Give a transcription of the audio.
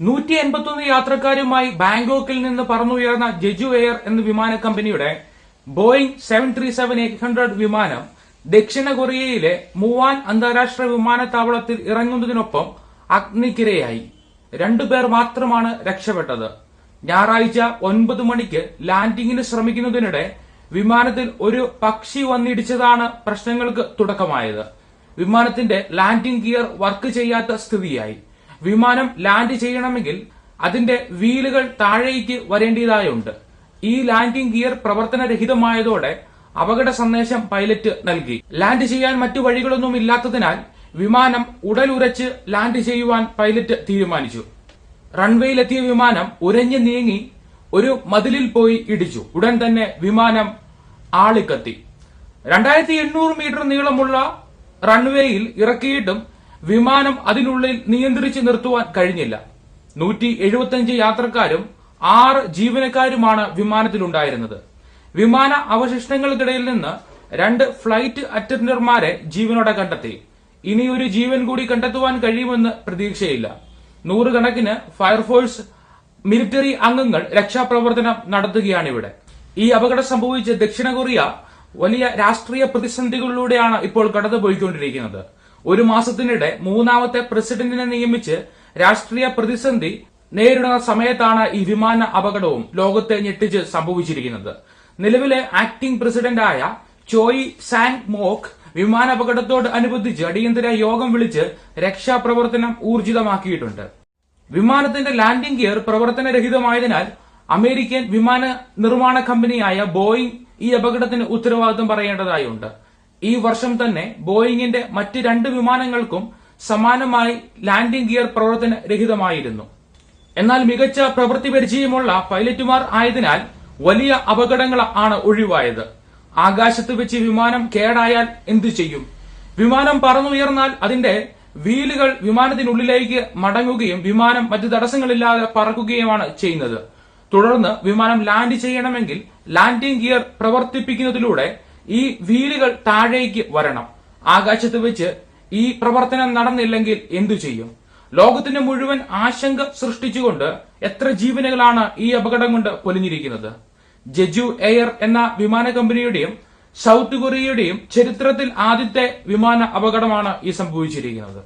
നൂറ്റി എൺപത്തൊന്ന് യാത്രക്കാരുമായി ബാങ്കോക്കിൽ നിന്ന് പറന്നുയർന്ന ജെജു എയർ എന്ന വിമാന കമ്പനിയുടെ Boeing seven three seven eight hundred വിമാനം ദക്ഷിണ കൊറിയയിലെ മൂവാൻ അന്താരാഷ്ട്ര വിമാനത്താവളത്തിൽ ഇറങ്ങുന്നതിനൊപ്പം അഗ്നിക്കിരയായി. രണ്ടുപേർ മാത്രമാണ് രക്ഷപ്പെട്ടത്. ഞായറാഴ്ച ഒൻപത് മണിക്ക് ലാൻഡിംഗിന് ശ്രമിക്കുന്നതിനിടെ വിമാനത്തിൽ ഒരു പക്ഷി വന്നിടിച്ചതാണ് പ്രശ്നങ്ങൾക്ക് തുടക്കമായത്. വിമാനത്തിന്റെ ലാൻഡിംഗ് ഗിയർ വർക്ക് ചെയ്യാത്ത സ്ഥിതിയായി. വിമാനം ലാൻഡ് ചെയ്യണമെങ്കിൽ അതിന്റെ വീലുകൾ താഴേക്ക് വരേണ്ടതായുണ്ട്. ഈ ലാൻഡിംഗ് ഗിയർ പ്രവർത്തനരഹിതമായതോടെ അപകട സന്ദേശം പൈലറ്റ് നൽകി. ലാൻഡ് ചെയ്യാൻ മറ്റു വഴികളൊന്നും ഇല്ലാത്തതിനാൽ വിമാനം ഉടലുരച്ച് ലാൻഡ് ചെയ്യുവാൻ പൈലറ്റ് തീരുമാനിച്ചു. റൺവേയിലെത്തിയ വിമാനം ഉരഞ്ഞു നീങ്ങി ഒരു മതിലിൽ പോയി ഇടിച്ചു. ഉടൻ തന്നെ വിമാനം ആളിക്കത്തി. രണ്ടായിരത്തി എണ്ണൂറ് മീറ്റർ നീളമുള്ള റൺവേയിൽ ഇറക്കിയിട്ടും വിമാനം അതിനുള്ളിൽ നിയന്ത്രിച്ച് നിർത്തുവാൻ കഴിഞ്ഞില്ല. നൂറ്റി എഴുപത്തിയഞ്ച് യാത്രക്കാരും ആറ് ജീവനക്കാരുമാണ് വിമാനത്തിലുണ്ടായിരുന്നത്. വിമാന അവശിഷ്ടങ്ങൾക്കിടയിൽ നിന്ന് രണ്ട് ഫ്ലൈറ്റ് അറ്റൻഡർമാരെ ജീവനോടെ കണ്ടെത്തി. ഇനിയൊരു ജീവൻ കൂടി കണ്ടെത്തുവാൻ കഴിയുമെന്ന് പ്രതീക്ഷയില്ല. നൂറുകണക്കിന് ഫയർഫോഴ്സ് മിലിറ്ററി അംഗങ്ങൾ രക്ഷാപ്രവർത്തനം നടത്തുകയാണിവിടെ. ഈ അപകടം സംഭവിച്ച ദക്ഷിണ കൊറിയ വലിയ രാഷ്ട്രീയ പ്രതിസന്ധികളിലൂടെയാണ് ഇപ്പോൾ കടന്നുപോയിക്കൊണ്ടിരിക്കുന്നത്. ഒരു മാസത്തിനിടെ മൂന്നാമത്തെ പ്രസിഡന്റിനെ നിയമിച്ച് രാഷ്ട്രീയ പ്രതിസന്ധി നേരിടുന്ന സമയത്താണ് ഈ വിമാന അപകടവും ലോകത്തെ ഞെട്ടിച്ച് സംഭവിച്ചിരിക്കുന്നത്. നിലവിലെ ആക്ടിംഗ് പ്രസിഡന്റായ ചോയി സാങ് മോക്ക് വിമാനാപകടത്തോട് അനുബന്ധിച്ച് അടിയന്തര യോഗം വിളിച്ച് രക്ഷാപ്രവർത്തനം ഊർജിതമാക്കിയിട്ടുണ്ട്. വിമാനത്തിന്റെ ലാൻഡിംഗ് ഗിയർ പ്രവർത്തനരഹിതമായതിനാൽ അമേരിക്കൻ വിമാന നിർമ്മാണ കമ്പനിയായ ബോയിംഗ് ഈ അപകടത്തിന് ഉത്തരവാദിത്വം പറയേണ്ടതായുണ്ട്. ഈ വർഷം തന്നെ ബോയിങ്ങിന്റെ മറ്റ് രണ്ട് വിമാനങ്ങൾക്കും സമാനമായി ലാൻഡിംഗ് ഗിയർ പ്രവർത്തന രഹിതമായിരുന്നു. എന്നാൽ മികച്ച പ്രവൃത്തി പരിചയമുള്ള പൈലറ്റുമാർ ആയതിനാൽ വലിയ അപകടങ്ങൾ ആണ് ഒഴിവായത്. ആകാശത്ത് വെച്ച് വിമാനം കേടായാൽ എന്തു ചെയ്യും? വിമാനം പറന്നുയർന്നാൽ അതിന്റെ വീലുകൾ വിമാനത്തിനുള്ളിലേക്ക് മടങ്ങുകയും വിമാനം മറ്റു തടസ്സങ്ങളില്ലാതെ പറക്കുകയുമാണ് ചെയ്യുന്നത്. തുടർന്ന് വിമാനം ലാൻഡ് ചെയ്യണമെങ്കിൽ ലാൻഡിംഗ് ഗിയർ പ്രവർത്തിപ്പിക്കുന്നതിലൂടെ ഈ വീലുകൾ താഴേക്ക് വരണം. ആകാശത്ത് വെച്ച് ഈ പ്രവർത്തനം നടന്നില്ലെങ്കിൽ എന്തു ചെയ്യും? ലോകത്തിന് മുഴുവൻ ആശങ്ക സൃഷ്ടിച്ചുകൊണ്ട് എത്ര ജീവനുകളാണ് ഈ അപകടം കൊണ്ട് പൊലിഞ്ഞിരിക്കുന്നത്? ജെജു എയർ എന്ന വിമാന കമ്പനിയുടെയും സൗത്ത് കൊറിയയുടെയും ചരിത്രത്തിൽ ആദ്യത്തെ വിമാന അപകടമാണ് ഈ സംഭവിച്ചിരിക്കുന്നത്.